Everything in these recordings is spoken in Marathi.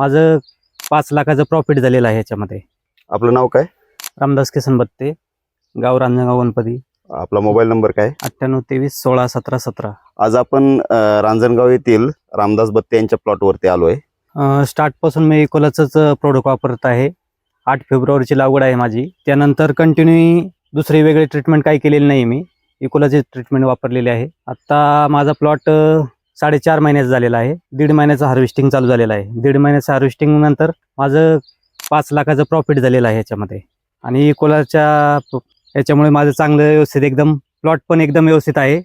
माझं पाच लाखाचं प्रॉफिट झालेलं आहे याच्यामध्ये आपलं नाव काय? रामदास किसन बत्ते गाव रांजणगाव गणपती आपला मोबाईल नंबर काय? अठ्ठ्याण्णव तेवीस सोळा सतरा सतरा. आज आपण अं, रांजणगाव येथील रामदास बत्ते यांच्या प्लॉटवरती आलोय. स्टार्टपासून मी इकोलाचंच प्रोडक्ट वापरत आहे. आठ फेब्रुवारीची लागवड आहे माझी. त्यानंतर कंटिन्यू दुसरी वेगळी ट्रीटमेंट काही केलेली नाही मी. इकोलाची ट्रीटमेंट वापरलेली आहे. आत्ता माझा प्लॉट साडेचार महिन्याचा झालेला आहे. दीड महिन्याचं हार्वेस्टिंग चालू झालेलं आहे. दीड महिन्याचं हार्वेस्टिंग नंतर माझं पाच लाखाचं प्रॉफिट झालेलं आहे याच्यामध्ये. आणि इकोलाच्या याच्यामुळे माझं चांगलं व्यवस्थित एकदम प्लॉट पण एकदम व्यवस्थित आहे.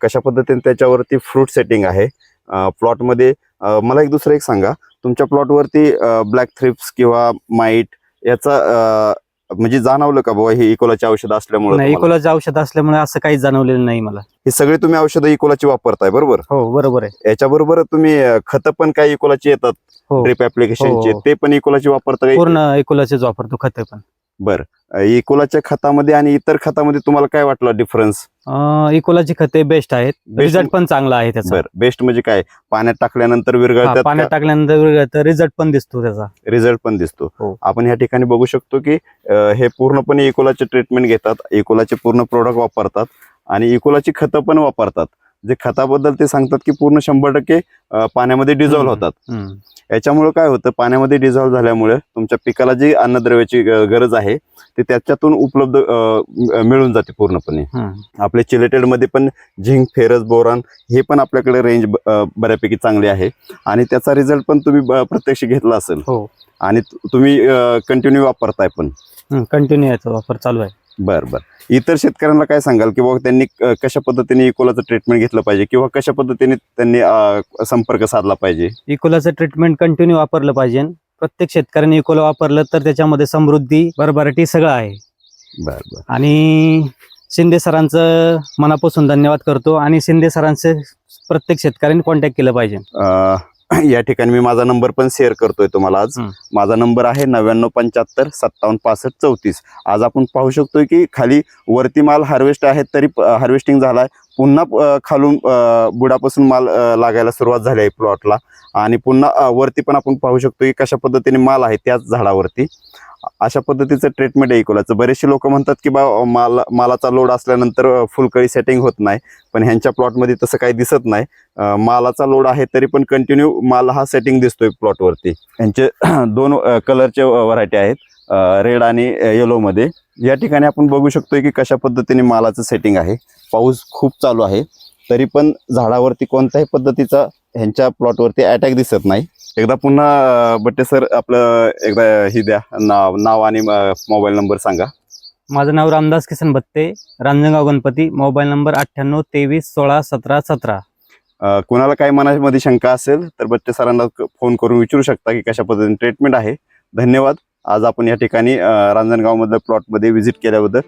कशा पद्धतीने त्याच्यावरती फ्रूट सेटिंग आहे? प्लॉटमध्ये मला एक दुसरं एक सांगा. तुमच्या प्लॉटवरती ब्लॅक थ्रिप्स किंवा माईट याचा म्हणजे जाणवलं का बाबा हे इकोलाची औषधं असल्यामुळे नाही तुम्हाला? इकोलाचं औषध असल्यामुळे असं काही जाणवलेलं नाही मला हे सगळे तुम्ही औषधं इकोलाची वापरताय बरोबर हो बरोबर आहे याच्याबरोबर तुम्ही खतं पण काही इकोलाची येतात हो ड्रिप ऍप्लिकेशनचे हो. ते पण इकोलाची वापरता का? पूर्ण इकोलाचेच वापरतो खत पण बरं. इकोलाच्या खतामध्ये आणि इतर खतामध्ये तुम्हाला काय वाटलं डिफरन्स इकोलाची खते बेस्ट आहेत. रिझल्ट पण चांगला आहे त्याचा. बरं. बेस्ट म्हणजे काय? पाण्यात टाकल्यानंतर विरघळतात पाण्यात टाकल्यानंतर रिझल्ट पण दिसतो त्याचा. रिझल्ट पण दिसतो. हो. आपण या ठिकाणी बघू शकतो की हे पूर्णपणे इकोलाचे ट्रीटमेंट घेतात. इकोलाचे पूर्ण प्रोडक्ट वापरतात. आणि इकोलाची खतं पण वापरतात. जे खताबद्दल ते सांगतात की पूर्ण शंभर टक्के पाण्यामध्ये डिझॉल्व्ह. होतात. याच्यामुळे काय होतं पाण्यामध्ये डिझॉल्व्ह झाल्यामुळे तुमच्या पिकाला जी अन्नद्रव्याची गरज आहे ती त्याच्यातून उपलब्ध मिळून जाते पूर्णपणे. आपल्या चिलेटेडमध्ये पण झिंक फेरस बोरान हे पण आपल्याकडे रेंज बऱ्यापैकी चांगली आहे. आणि त्याचा रिझल्ट पण तुम्ही प्रत्यक्ष घेतला असेल. हो. आणि तुम्ही कंटिन्यू वापरताय पण. कंटिन्यू याचा वापर चालू आहे. बर बर. इतर शेतकऱ्यांना काय सांगाल? की बाबा त्यांनी कशा पद्धतीने इकोलाचं ट्रीटमेंट घेतलं पाहिजे? किंवा कशा पद्धतीने त्यांनी संपर्क साधला पाहिजे? इकोलाचं ट्रीटमेंट कंटिन्यू वापरलं पाहिजे. प्रत्येक शेतकऱ्याने इकोला वापरलं तर त्याच्यामध्ये समृद्धी भरभराटी सगळं आहे. बर बर. आणि शिंदे सरांचं मनापासून धन्यवाद करतो. आणि शिंदे सरांचे प्रत्येक शेतकऱ्यांनी कॉन्टॅक्ट केलं पाहिजे. या ठिकाणी मी माझा नंबर पण शेअर करतोय तुम्हाला आज. माझा नंबर आहे नव्याण्णव पंच्याहत्तर सत्तावन्न पासष्ट चौतीस. आज आपण पाहू शकतोय की खाली वरती माल हार्वेस्ट आहे तरी हार्वेस्टिंग झालाय. पुन्हा खालून बुडापासून माल लागायला सुरुवात झाली आहे प्लॉटला आणि पुन्हा वरती पण आपण पाहू शकतो की कशा पद्धतीने माल आहे त्याच झाडावरती. अशा पद्धतीचं ट्रीटमेंट आहे इकोलाचं बरेचसे लोक म्हणतात की बा माल मालाचा लोड असल्यानंतर फुलकळी सेटिंग होत नाही. पण ह्यांच्या प्लॉटमध्ये तसं काही दिसत नाही. मालाचा लोड आहे तरी पण कंटिन्यू माल हा सेटिंग दिसतोय प्लॉटवरती यांचे दोन कलरचे व्हरायटी आहेत रेड आणि येलोमध्ये या ठिकाणी आपण बघू शकतोय की कशा पद्धतीने मालाचं सेटिंग आहे. पाऊस खूप चालू आहे. तरी पण झाडावरती कोणत्याही पद्धतीचा ह्यांच्या प्लॉटवरती अटॅक दिसत नाही. एकदा पुन्हा बट्टे सर आपलं एकदा ही द्या नाव नाव आणि मोबाईल नंबर सांगा. माझं नाव रामदास किसन बत्ते रांजणगाव गणपती मोबाईल नंबर अठ्ठ्याण्णव तेवीस सोळा सतरा सतरा. कुणाला काही मनामध्ये शंका असेल तर बच्चे सरांना फोन करून विचारू शकता की कशा पद्धतीने ट्रीटमेंट आहे. धन्यवाद. आज आपण या ठिकाणी रांजणगावमधल्या प्लॉटमध्ये व्हिजिट केल्याबद्दल.